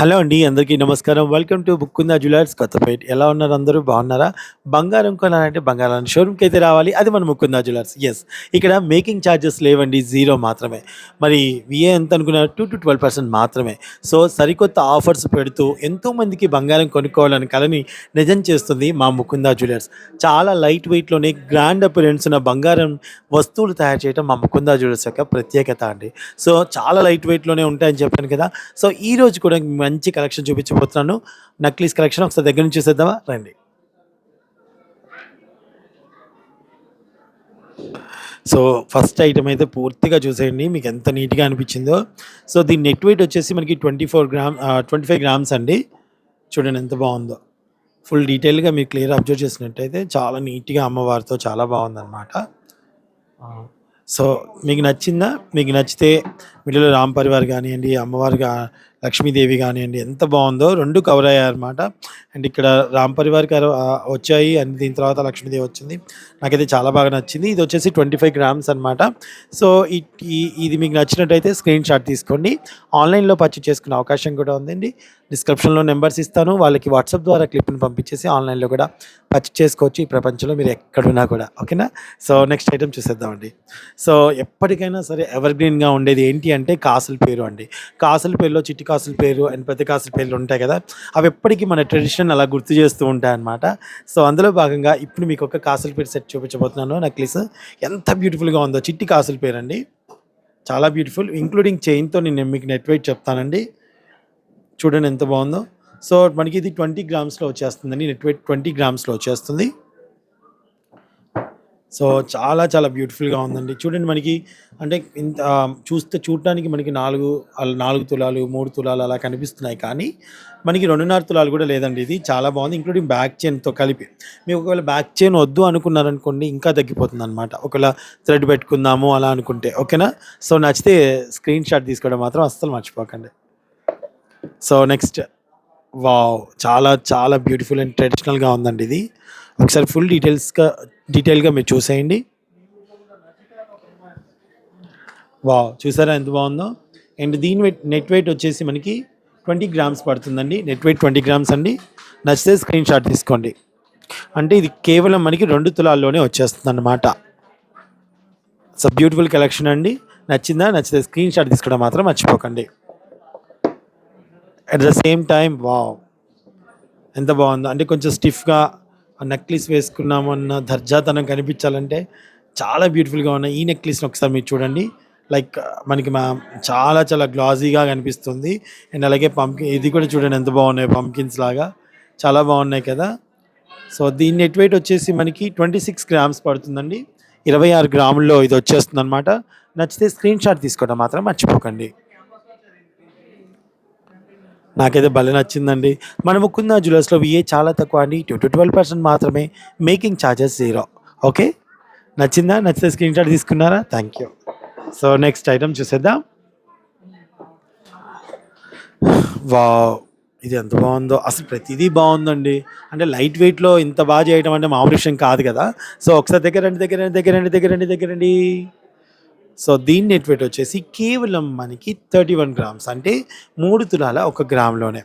Hello అండి అందరికీ నమస్కారం. Welcome to Mukunda jewellers Kothapeta. ఎలా ఉన్నారు అందరూ? బాగున్నారా? బంగారం కొనాలంటే బంగారం షోరూమ్కి అయితే రావాలి. అది మన ముకుందా జ్యువెలర్స్ ఎస్ ఇక్కడ మేకింగ్ ఛార్జెస్ లేవండి జీరో మాత్రమే. మరి విఏ ఎంత అనుకున్నారు టూ టు ట్వెల్వ్ పర్సెంట్ మాత్రమే. సో సరికొత్త ఆఫర్స్ పెడుతూ ఎంతోమందికి బంగారం కొనుక్కోవాలని కలని నిజం చేస్తుంది మా ముకుందా జ్యువెలర్స్ చాలా లైట్ వెయిట్లోనే గ్రాండ్ అపిరెన్స్ ఉన్న బంగారం వస్తువులు తయారు చేయడం మా ముకుందా జ్యువెలర్స్ యొక్క ప్రత్యేకత అండి. సో చాలా లైట్ వెయిట్లోనే ఉంటాయని చెప్పాను కదా. సో ఈ రోజు కూడా మంచి కలెక్షన్ చూపించబోతున్నాను. నక్లీస్ కలెక్షన్ ఒకసారి దగ్గర నుంచి చూసేద్దామా? రండి. సో ఫస్ట్ ఐటమ్ అయితే పూర్తిగా చూసేయండి. మీకు ఎంత నీట్గా అనిపించిందో. సో దీని నెట్ వెయిట్ వచ్చేసి మనకి twenty four gram twenty five grams అండి. చూడండి ఎంత బాగుందో. ఫుల్ డీటెయిల్గా మీరు క్లియర్ అబ్జర్వ్ చేసినట్టయితే చాలా నీట్గా అమ్మవారితో చాలా బాగుందన్నమాట. సో మీకు నచ్చిందా? మీకు నచ్చితే మిడిలో రామ్ పరివార్ కానివ్వండి అమ్మవారు గా లక్ష్మీదేవి కానివ్వండి ఎంత బాగుందో రెండు కవర్ అయ్యాయన్నమాట. అండ్ ఇక్కడ రామ్ పరివార్ గారు వచ్చాయి అండ్ దీని తర్వాత లక్ష్మీదేవి వచ్చింది. నాకైతే చాలా బాగా నచ్చింది. ఇది వచ్చేసి ట్వంటీ ఫైవ్ గ్రామ్స్ అనమాట సో ఈ- ఇది మీకు నచ్చినట్టయితే స్క్రీన్ షాట్ తీసుకోండి. ఆన్లైన్లో పర్చేజ్ చేసుకునే అవకాశం కూడా ఉందండి. డిస్క్రిప్షన్లో నెంబర్స్ ఇస్తాను. వాళ్ళకి వాట్సాప్ ద్వారా క్లిప్ని పంపించేసి ఆన్లైన్లో కూడా పర్చేజ్ చేసుకోవచ్చు. ఈ ప్రపంచంలో మీరు ఎక్కడున్నా కూడా. ఓకేనా? సో నెక్స్ట్ ఐటమ్ చూసేద్దామండి. సో ఎప్పటికైనా సరే ఎవర్ గ్రీన్గా ఉండేది ఏంటి అంటే కాసుల పేరు అండి. కాసుల పేరులో చిట్టి కాసుల పేరు అండ్ పెద్ద కాసుల పేర్లు ఉంటాయి కదా అవి ఎప్పటికీ మన ట్రెడిషన్ అలా గుర్తు చేస్తూ ఉంటాయి అన్నమాట. సో అందులో భాగంగా ఇప్పుడు మీకు ఒక కాసుల పేరు సెట్ చూపించబోతున్నాను. నక్లీస్ ఎంత బ్యూటిఫుల్గా ఉందో. చిట్టి కాసుల పేరు అండి చాలా బ్యూటిఫుల్ ఇంక్లూడింగ్ చైన్తో నేను మీకు నెట్ వెయిట్ చెప్తానండి. చూడండి ఎంత బాగుందో. సో మనకి ఇది ట్వంటీ గ్రామ్స్లో వచ్చేస్తుందండి. నెట్ వెయిట్ ట్వంటీ గ్రామ్స్లో వచ్చేస్తుంది. సో చాలా చాలా బ్యూటిఫుల్గా ఉందండి. చూడండి మనకి అంటే ఇంత చూస్తే చూడటానికి మనకి నాలుగు అలా నాలుగు తులాలు మూడు తులాలు అలా కనిపిస్తున్నాయి. కానీ మనకి రెండున్నర తులాలు కూడా లేదండి. ఇది చాలా బాగుంది ఇంక్లూడింగ్ బ్యాక్ చైన్తో కలిపి. మీకు ఒకవేళ బ్యాక్ చైన్ వద్దు అనుకున్నారనుకోండి ఇంకా తగ్గిపోతుంది అనమాట ఒకవేళ థ్రెడ్ పెట్టుకుందాము అలా అనుకుంటే ఓకేనా? సో నచ్చితే స్క్రీన్ షాట్ తీసుకోవడం మాత్రం అస్సలు మర్చిపోకండి. సో నెక్స్ట్ వావ్ చాలా చాలా బ్యూటిఫుల్ అండ్ ట్రెడిషనల్గా ఉందండి ఇది. ఒకసారి ఫుల్ డీటెయిల్స్గా డీటెయిల్గా మీరు చూసేయండి. వావ్ చూసారా ఎంత బాగుందో? అండ్ దీని వెయిట్ నెట్ వెయిట్ వచ్చేసి మనకి ట్వంటీ గ్రామ్స్ పడుతుందండి. నెట్ వెయిట్ ట్వంటీ గ్రామ్స్ అండి. నచ్చితే స్క్రీన్ షాట్ తీసుకోండి. అంటే ఇది కేవలం మనకి రెండు తులాల్లోనే వచ్చేస్తుంది అన్నమాట సో బ్యూటిఫుల్ కలెక్షన్ అండి. నచ్చిందా? నచ్చితే స్క్రీన్ షాట్ తీసుకోవడం మాత్రం మర్చిపోకండి. At the same time wow ఎంత బాగుందో. అంటే కొంచెం స్టిఫ్గా నెక్లెస్ వేసుకున్నామన్న దర్జాతనం కనిపించాలంటే చాలా బ్యూటిఫుల్గా ఉన్నాయి. ఈ నెక్లెస్ని ఒకసారి మీరు చూడండి. లైక్ మనకి మా చాలా చాలా గ్లాజీగా కనిపిస్తుంది. అండ్ అలాగే పంకి ఇది కూడా చూడండి ఎంత బాగున్నాయి పంకిన్స్ లాగా. చాలా బాగున్నాయి కదా. సో దీని నెట్ వెయిట్ వచ్చేసి మనకి ట్వంటీ సిక్స్ గ్రామ్స్ పడుతుందండి. ఇరవై ఆరు గ్రాముల్లో ఇది వచ్చేస్తుంది అనమాట నచ్చితే స్క్రీన్ షాట్ తీసుకోవడం మాత్రం మర్చిపోకండి. నాకైతే భలే నచ్చిందండి. మన ముకుందా జ్యువెలర్స్లో విఏ చాలా తక్కువ అండి. టూ టు ట్వెల్వ్ పర్సెంట్ మాత్రమే మేకింగ్ ఛార్జెస్ జీరో. ఓకే? నచ్చిందా? నచ్చితే స్క్రీన్ షాట్ తీసుకున్నారా? Thank you so next item చూసేద్దాం. వా ఇది ఎంత బాగుందో. అసలు ప్రతిదీ బాగుందండి. అంటే లైట్ వెయిట్లో ఇంత బాగా చేయడం అంటే మామూలు విషయం కాదు కదా. సో ఒకసారి దగ్గరండి దగ్గరండి దగ్గరండి దగ్గరండి దగ్గరండి సో దీని నెట్ వెయిట్ వచ్చేసి కేవలం మనకి థర్టీ వన్ గ్రామ్స్ అంటే మూడు తులాల ఒక గ్రామ్లోనే.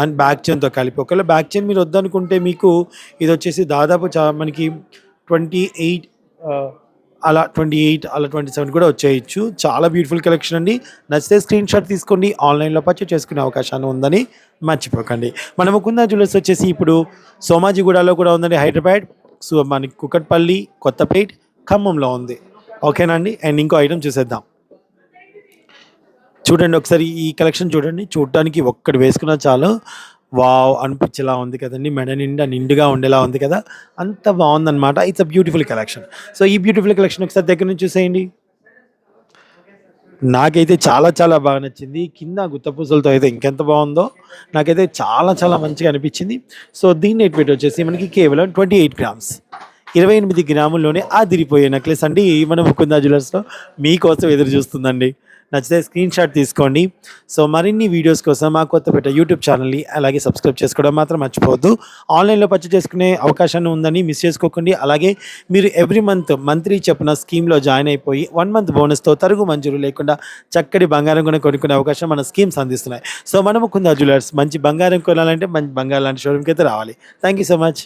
అండ్ బ్యాక్ చైన్తో కలిపి ఒకవేళ బ్యాక్ చైన్ మీరు వద్దనుకుంటే మీకు ఇది వచ్చేసి దాదాపు చా మనకి ట్వంటీ ఎయిట్ అలా ట్వంటీ ఎయిట్ అలా ట్వంటీ సెవెన్ కూడా వచ్చేయచ్చు. చాలా బ్యూటిఫుల్ కలెక్షన్ అండి. నచ్చితే స్క్రీన్ షాట్ తీసుకోండి. ఆన్లైన్లో పర్చేజ్ చేసుకునే అవకాశాన్ని ఉందని మర్చిపోకండి. మన ముకుందా జ్యువెలర్స్ వచ్చేసి ఇప్పుడు సోమాజిగూడలో కూడా ఉందండి హైదరాబాద్. సో మనకి కుకట్పల్లి కొత్తపేట్ ఖమ్మంలో ఉంది. ఓకేనా అండి? అండ్ ఇంకో ఐటమ్ చూసేద్దాం. చూడండి ఒకసారి ఈ కలెక్షన్ చూడండి. చూడటానికి ఒక్కటి వేసుకున్నా చాలు. వావ్ అనిపించేలా ఉంది కదండి. మెడ నిండా నిండుగా ఉండేలా ఉంది కదా. అంత బాగుందన్నమాట. It's a beautiful collection so ఈ బ్యూటిఫుల్ కలెక్షన్ ఒకసారి దగ్గర నుంచి చూసేయండి. నాకైతే చాలా చాలా బాగా నచ్చింది. కింద గుత్తపూసలతో అయితే ఇంకెంత బాగుందో నాకైతే చాలా చాలా మంచిగా అనిపించింది. సో దీని నెట్ వెయిట్ వచ్చేసి మనకి కేవలం ట్వంటీ ఎయిట్ గ్రామ్స్ ఇరవై ఎనిమిది గ్రాముల్లోనే ఆదిరిపోయే నెక్లెస్ అండి. మన ముకుందా జ్యువెలర్స్లో మీకోసం ఎదురు చూస్తుందండి. నచ్చితే స్క్రీన్ షాట్ తీసుకోండి. సో మరిన్ని వీడియోస్ కోసం మా కొత్తపేట యూట్యూబ్ ఛానల్ని అలాగే సబ్స్క్రైబ్ చేసుకోవడం మాత్రం మర్చిపోవద్దు. ఆన్లైన్లో పర్చేస్ చేసుకునే అవకాశాన్ని ఉందని మిస్ చేసుకోకండి. అలాగే మీరు ఎవ్రీ మంత్ మంత్లీ చెప్పిన స్కీమ్లో జాయిన్ అయిపోయి వన్ మంత్ బోనస్తో తరుగు మంజూరు లేకుండా చక్కటి బంగారం కూడా కొనుక్కునే అవకాశం మన స్కీమ్స్ అందిస్తున్నాయి. సో మనము కుందా జ్యువెలర్స్ మంచి బంగారం కొనాలంటే మంచి బంగారం లాంటి షోరూమ్కి అయితే రావాలి. Thank you so much